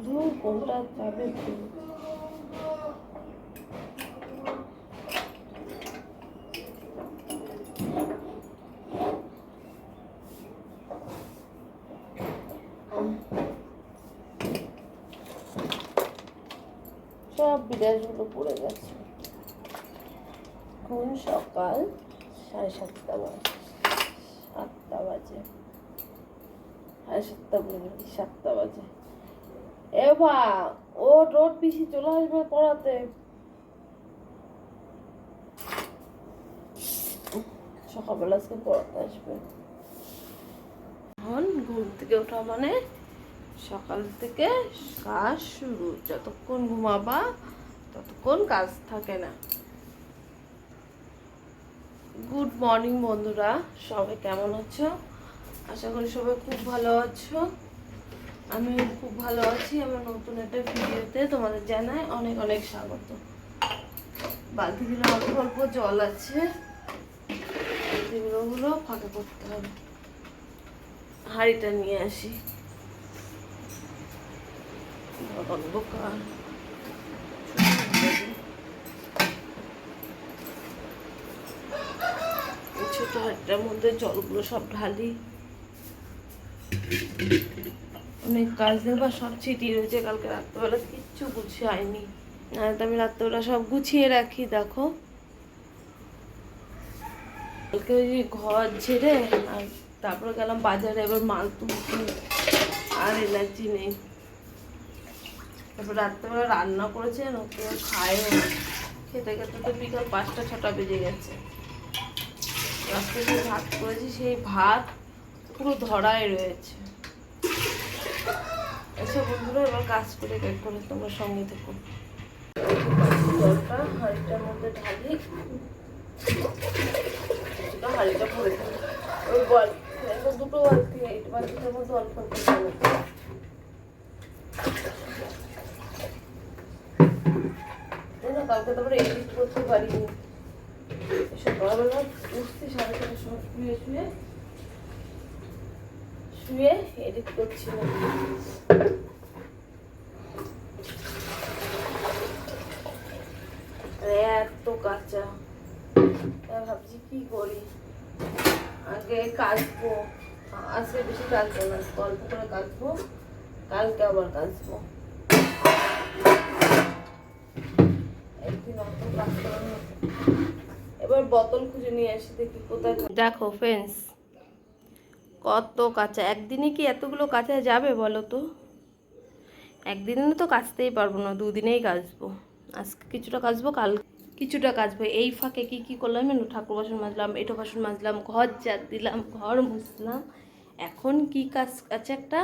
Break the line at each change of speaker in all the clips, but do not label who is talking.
বন্ধু কোনটা যাবে সব বিড়ালগুলো পড়ে গেছে। এখন সকাল সাড়ে সাতটা বাজে। সাতটা বাজে। সাড়ে সাতটা বাজে সাতটা বাজে। এ ভা ও রোড পিসি চলে আসবে পড়াতে। সকালবেলা আজকে পড়াতে আসবে। এখন ঘুম থেকে ওঠা মানে সকাল থেকে কাজ শুরু। যতক্ষণ ঘুমাবা ততক্ষণ কাজ থাকে না। গুড মর্নিং বন্ধুরা, সবাই কেমন আছো? আশা করি সবাই খুব ভালো আছো। আমি খুব ভালো আছি আমার নতুন একটা ভিডিওতে তোমাদের জানাই অনেক অনেক স্বাগত। বালতিগুলো অল্প অল্প জল আছে। বালতিগুলোগুলো ফাঁকা করতে হবে। হাঁড়িটা নিয়ে আসি। অন্ধকার ছোট হাঁড়িটার মধ্যে জলগুলো সব ঢালি। অনেক কাজ দেবা সব ছিটিয়ে রয়েছে কালকে রাত্রেবেলা, কিচ্ছু গুছিয়ে হয়নি না তো আমি রাত্রেবেলা সব গুছিয়ে রাখি, দেখো। কালকে ওই ঘর ঝেড়ে, আর তারপরে গেলাম বাজারে, এবার মাল তুলতে। আর এনার্জি নেই। তারপর রাত্রেবেলা রান্না করেছে না কেউ খায়ও খেতে খেতে তো বিকাল পাঁচটা, ছটা বেজে গেছে। রাস্তায় যে ভাত করেছি, সেই ভাত পুরো ধরাই রয়েছে। এসব বন্ধুরা এবার কাজ করে বের করে তোমার সঙ্গে থেকো মধ্যে ঢালি হাঁড়িটা দুটো বালতি এই বালতিটার মধ্যে অল্প অল্প কালকে তারপরে এডিট করতে পারিনি সকালবেলা উঠতে সাড়ে ছটার সময় শুয়ে শুয়ে শুয়ে এডিট করছিলাম এত কাঁচা। ভাবছি কি করি? আগে কাচবো। আজকে বেশি কাচবো না অল্প করে কাচবো। কালকে আবার কাচবো। এবার বোতল খুঁজে নিয়ে আসি দেখি কোথায় দেখো ফ্রেন্ডস কত কাঁচা। একদিনে কি এতগুলো কাঁচা যাবে বলো তো? একদিনে তো কাচতেই পারব না, দুদিনেই কাচবো। আজকে কিছুটা কাচবো, কাল কিছুটা কাচবো। এই ফাঁকে কি কি করলাম জানো? ঠাকুর বাসন মাজলাম, এটো বাসন মাজলাম, ঘর ঝাড় দিলাম, ঘর মুছলাম। এখন কি কাজ আছে একটা?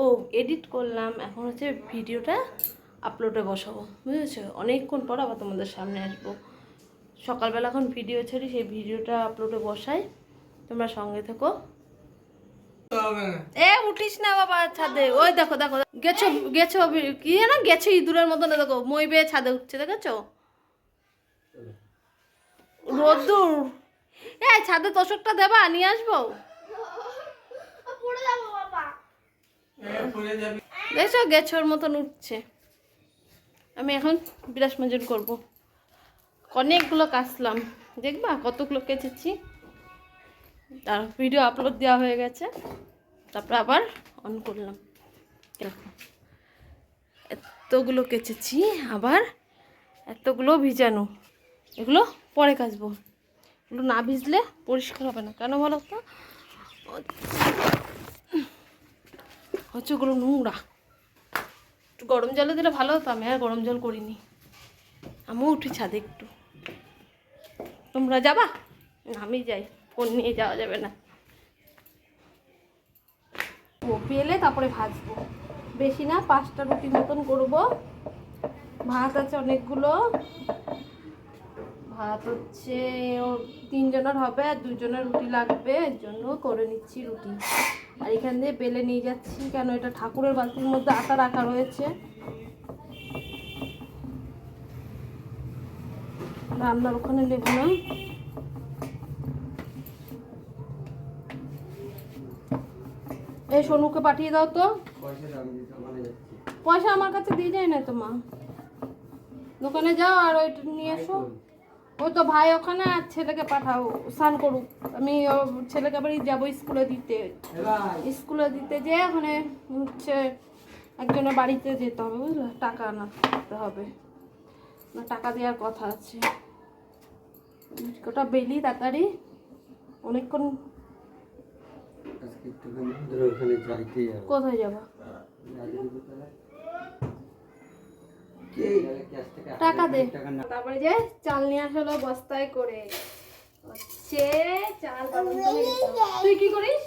ও এডিট করলাম। এখন হচ্ছে ভিডিওটা আপলোডে বসাবো, বুঝেছ? অনেকক্ষণ পর আবার তোমাদের সামনে আসব। সকালবেলা এখন ভিডিও ছাড়ি সেই ভিডিওটা আপলোডে বসাই। তোমরা সঙ্গে থেকো। এ উঠিস না বাবা ছাদে। ওই দেখো দেখো। গেছো গেছো কি না গেছো ইঁদুরের মতন দেখো মই বেয়ে ছাদে উঠছে দেখেছ? রোদ্দুর। এ ছাদে তোষকটা দেবা নিয়ে আসব? দেখছ গেছোর মতন উঠছে। আমি এখন বিরাস মাজন করব। অনেকগুলো কাচলাম দেখবা কতগুলো কেচেছি? তার ভিডিও আপলোড দেওয়া হয়ে গেছে। তারপর আবার অন করলাম। দেখো, এতগুলো কেচেছি, আবার এতগুলো ভিজানো। এগুলো পরে কাচবো। এগুলো না ভিজলে পরিষ্কার হবে না। কেন বলো তো? হচ্ছে ওগুলো নোংরা। একটু গরম জলে দিলে ভালো হতো। আমি আর গরম জল করিনি। আমিও উঠি ছাদে একটু। তোমরা যাবা? আমি যাই। ফোন নিয়ে যাওয়া যাবে না। ও পেলে তারপরে ভাজবো। বেশি না, পাঁচটা রুটি মতন করব। ভাত আছে অনেকগুলো। ভাত হচ্ছে তিনজনের হবে আর দুজনের রুটি লাগবে, এর জন্য করে নিচ্ছি রুটি। আর এখান দিয়ে বেলে নিয়ে যাচ্ছি, কেন এটা ঠাকুরের বালতির মধ্যে আটা রাখা রয়েছে। রান্নার ওখানে লেবু না এই সোনুকে পাঠিয়ে দাও তো।
পয়সা
আমার কাছে দিয়ে যায় না তো মা। দোকানে যাও আর ওইটা নিয়ে এসো। ওই তো ভাই ওখানে আর ছেলেকে পাঠাও স্নান করুক। আমি ছেলেকে বাড়ি যাব স্কুলে দিতে। স্কুলে দিতে যেয়ে ওখানে হচ্ছে একজনের বাড়িতে যেতে হবে বুঝলে? টাকা আনাতে হবে। না টাকা দেওয়ার কথা আছে। ওটা বেলি তাড়াতাড়ি। অনেকক্ষণ
আজকে একটুখানি ওদের ওখানে যাইতে হবে
কোথায় যাবা? টাকা দে। তারপরে যে চাল নিয়ে আসলো বস্তায় করে। হচ্ছে চাল বানাতে তুই কি করিস?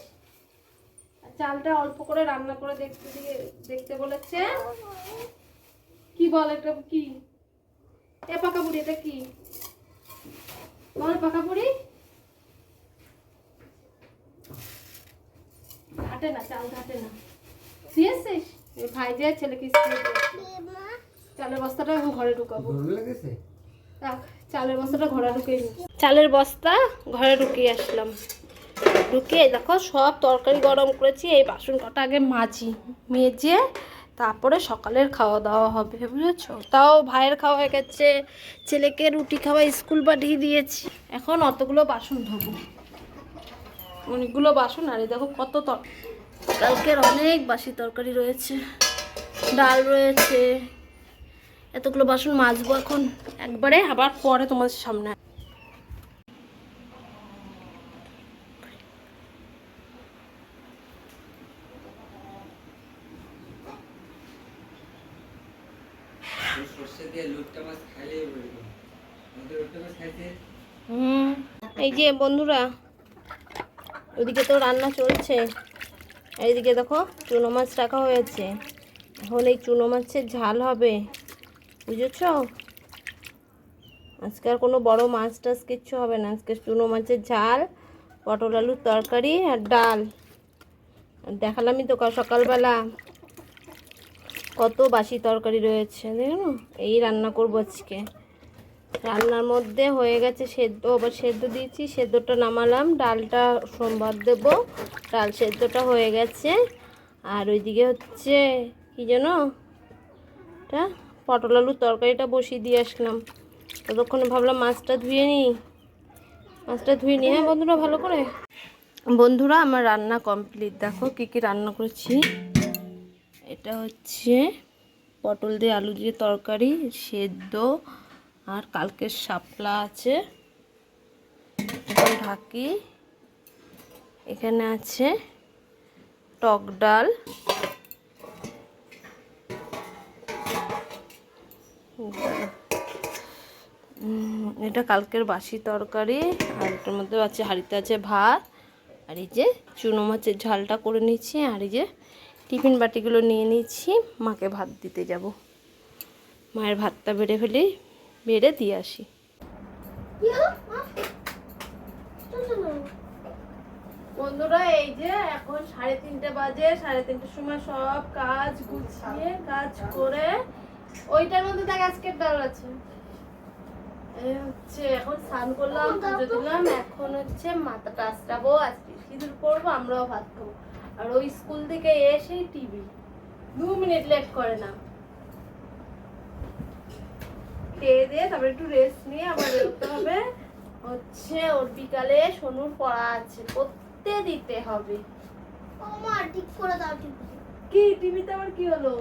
চালটা অল্প করে রান্না করে দেখতে দিয়ে দেখতে বলেছে। কি বল এটা কি? এ পাকা বুড়ি এটা কি? বল পাকা বুড়ি ঘাটে না চাল ঘাটে না। দিয়েছিস এই ভাই যে ছেলেকে স্কুলে চালের বস্তাটা এখন ঘরে ঢুকাবো। রাখ, চালের বস্তাটা ঘরে ঢুকিয়ে চালের বস্তা ঘরে ঢুকিয়ে আসলাম। ঢুকিয়ে দেখো সব তরকারি গরম করেছি এই বাসন কটা আগে মাজি মেজে তারপরে সকালের খাওয়া দাওয়া হবে বুঝেছ? তাও ভাইয়ের খাওয়া হয়ে গেছে ছেলেকে রুটি খাওয়া স্কুল পাঠিয়ে দিয়েছি। এখন অতগুলো বাসন ধোবো। অনেকগুলো বাসন আর এই দেখো কত তর কালকের অনেক বাসি তরকারি রয়েছে, ডাল রয়েছে, এতগুলো বাসন মাজবো এখন। একবারে আবার পরে তোমাদের সামনে। এই যে বন্ধুরা, ওইদিকে তো রান্না চলছে। এইদিকে দেখো, চুনো মাছ রাখা হয়েছে। এখন এই চুনো মাছের ঝাল হবে। বুঝেছ? আজকে আর কোনো বড় মাছ টাছ কিচ্ছু হবে না। আজকে চুনো মাছের ঝাল, পটল আলুর তরকারি আর ডাল। দেখালামই তো সকালবেলা কত বাসি তরকারি রয়েছে দেখো এই রান্না করব আজকে। রান্নার মধ্যে হয়ে গেছে সেদ্ধ আবার সেদ্ধ দিয়েছি, সেদ্ধটা নামালাম, ডালটা সোমবার দেব, ডাল সেদ্ধটা হয়ে গেছে। আর ওইদিকে হচ্ছে, কি যেন এটা পটল আলুর তরকারিটা বসিয়ে দিয়ে আসলাম। ততক্ষণে ভাবলাম মাছটা ধুয়ে নিই। মাছটা ধুয়ে নিই হ্যাঁ বন্ধুরা, ভালো করে? বন্ধুরা, আমার রান্না কমপ্লিট। দেখো কী কী রান্না করেছি। এটা হচ্ছে পটল দিয়ে আলু দিয়ে তরকারি, সেদ্ধ আর কালকের শাপলা আছে। ঢাকি। এখানে আছে টক ডাল। এটা কালকের বাসি তরকারি। আর এটার মধ্যে আছে, হাঁড়িতে আছে ভাত। আর এই যে চুনো মাছের ঝালটা করে নিচ্ছি। আর এই যে টিফিন বাটিগুলো নিয়ে নিচ্ছি। মাকে ভাত দিতে যাব। মায়ের ভাতটা বেড়ে ফেলি। বেড়ে দিয়ে আসি। বন্ধুরা, এই যে এখন সাড়ে তিনটে বাজে, সাড়ে তিনটের সময় সব কাজ গুছিয়ে কাজ করে ওইটার মধ্যে দেখ আজকের ডাল আছে। হচ্ছে এখন স্নান করলাম, পুজো দিলাম, এখন হচ্ছে মাথাটা আসরাবো আজকে সিঁদুর পরবো আমরাও ভাত খাব। আর ওই স্কুল থেকে এসেই টিভি। দু মিনিট লেট করে না। খেয়ে দিয়ে তারপরে একটু রেস্ট নিয়ে আবার বেরোতে হবে হচ্ছে ওর বিকালে সোনুর পড়া আছে পড়তে দিতে হবে। আমার ঠিক করে দাও ঠিক কি টিভিতে আবার কি হলো?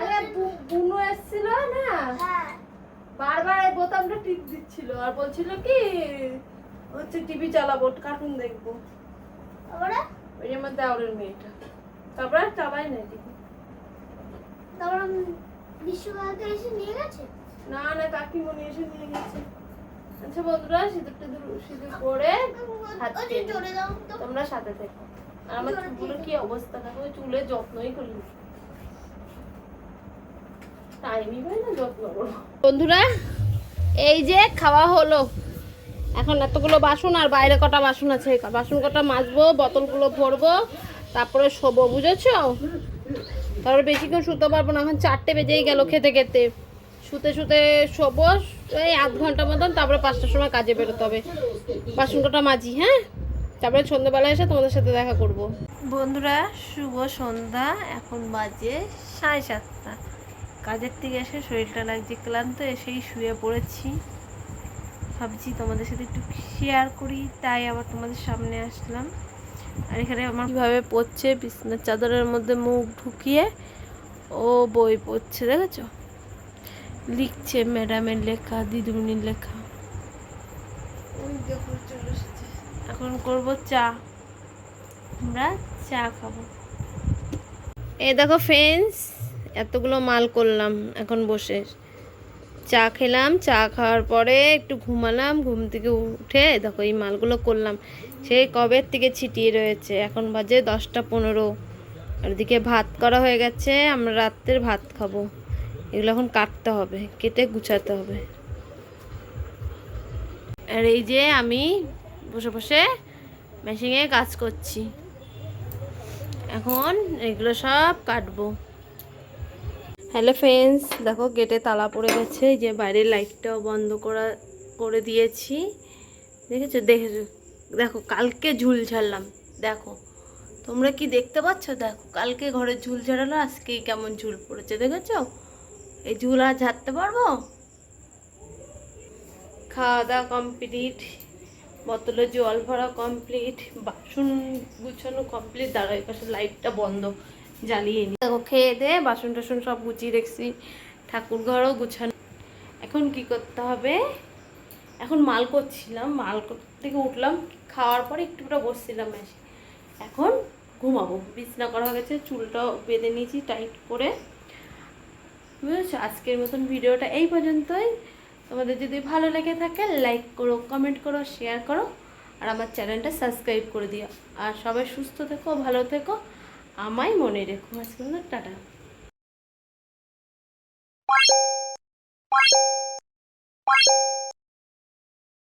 আরে বুনু এসেছিল না? বারবার এই বোতামটা টিপ দিচ্ছিল আর বলছিল কি হচ্ছে টিভি চালাবো কার্টুন দেখব। ওই আমার দেওয়ারের মেয়েটা। তারপরে চালাই নাই টিভি।
বিশ্বভারতী এসে নিয়ে গেছে?
না না কাকিমণি এসে নিয়ে গেছে। আচ্ছা বন্ধুরা সিঁদুর টিঁদুর সিঁদুর পরে হাত তোমরা সাথে থেকো। আর আমার চুলগুলোর কি অবস্থা ওই চুলের যত্নই করি না। টাইমই পাই না যত্ন করব বন্ধুরা এই যে খাওয়া হলো। এখন এতগুলো বাসন আর বাইরে কটা বাসন আছে? বাসন কটা মাজবো বোতলগুলো ভরবো তারপরে শোবো বুঝেছ? তারপরে বেশিক্ষণ শুতে পারব না এখন চারটে বেজেই গেল খেতে খেতে। শুতে শুতে শোবো, এই আধ ঘণ্টা মতন, তারপরে পাঁচটার সময় কাজে বেরোতে হবে। বাসন কটা মাজি হ্যাঁ? তারপরে সন্ধ্যেবেলা এসে তোমাদের সাথে দেখা করব। বন্ধুরা, শুভ সন্ধ্যা, এখন বাজে সাড়ে সাতটা। কাজের থেকে এসে শরীরটা লাগছে ক্লান্ত, এসেই শুয়ে পড়েছি। ভাবছি তোমাদের সাথে একটু শেয়ার করি, তাই আবার তোমাদের সামনে আসলাম। আর এখানে আমার কীভাবে পড়ছে, বিছনার চাদরের মধ্যে মুখ ঢুকিয়ে ও বই পড়ছে, দেখেছ? লিখছে ম্যাডামের লেখা দিদিমণির লেখা। এখন করব চা। আমরা চা খাব। এই দেখো ফ্রেন্ডস এতগুলো মাল করলাম এখন বসে। চা খেলাম চা খাওয়ার পরে একটু ঘুমালাম ঘুম থেকে উঠে দেখো এই মালগুলো করলাম। সেই কবের থেকে ছিটিয়ে রয়েছে এখন বাজে দশটা পনেরো। আর এদিকে ভাত করা হয়ে গেছে আমরা রাত্রের ভাত খাব। এগুলো এখন কাটতে হবে, কেটে গুছাতে হবে। আর এই যে আমি বসে বসে মেশিনে কাজ করছি। এখন এগুলো সব কাটবো। হ্যালো ফ্রেন্ডস দেখো গেটে তালা পড়ে গেছে যে বাইরের লাইটটাও বন্ধ করা, করে দিয়েছি। দেখেছ? দেখেছ? দেখো, কালকে ঝুল ঝাড়লাম, দেখো। তোমরা কি দেখতে পাচ্ছ? দেখো, কালকে ঘরে ঝুল ঝাড়ালো, আজকেই কেমন ঝুল পড়েছে, দেখেছ? এই ঝুল ঝাড়তে পারব? খাওয়া দাওয়া কমপ্লিট বোতলে জল ভরা কমপ্লিট বাসন গুছানো কমপ্লিট দাঁড়া পাশে লাইটটা বন্ধ, জ্বালিয়ে নি। দেখো, খেয়ে দে, বাসন টাসন সব গুছিয়ে রেখেছি। ঠাকুর ঘরও গুছানো। এখন কি করতে হবে? এখন মাল করছিলাম, মাল কর- থেকে উঠলাম, খাওয়ার পরে একটু একটুটা বসছিলাম এসে। এখন ঘুমাবো। বিছনা করা হয়ে গেছে, চুলটাও বেঁধে নিয়েছি টাইট করে। বুঝেছ আজকের মতন ভিডিওটা এই পর্যন্তই। তোমাদের যদি ভালো লেগে থাকে লাইক করো কমেন্ট করো শেয়ার করো, আর আমার চ্যানেলটা সাবস্ক্রাইব করে দিও। আর সবাই সুস্থ থেকো, ভালো থেকো। আমায় মনে রেখো আজকে টাটা।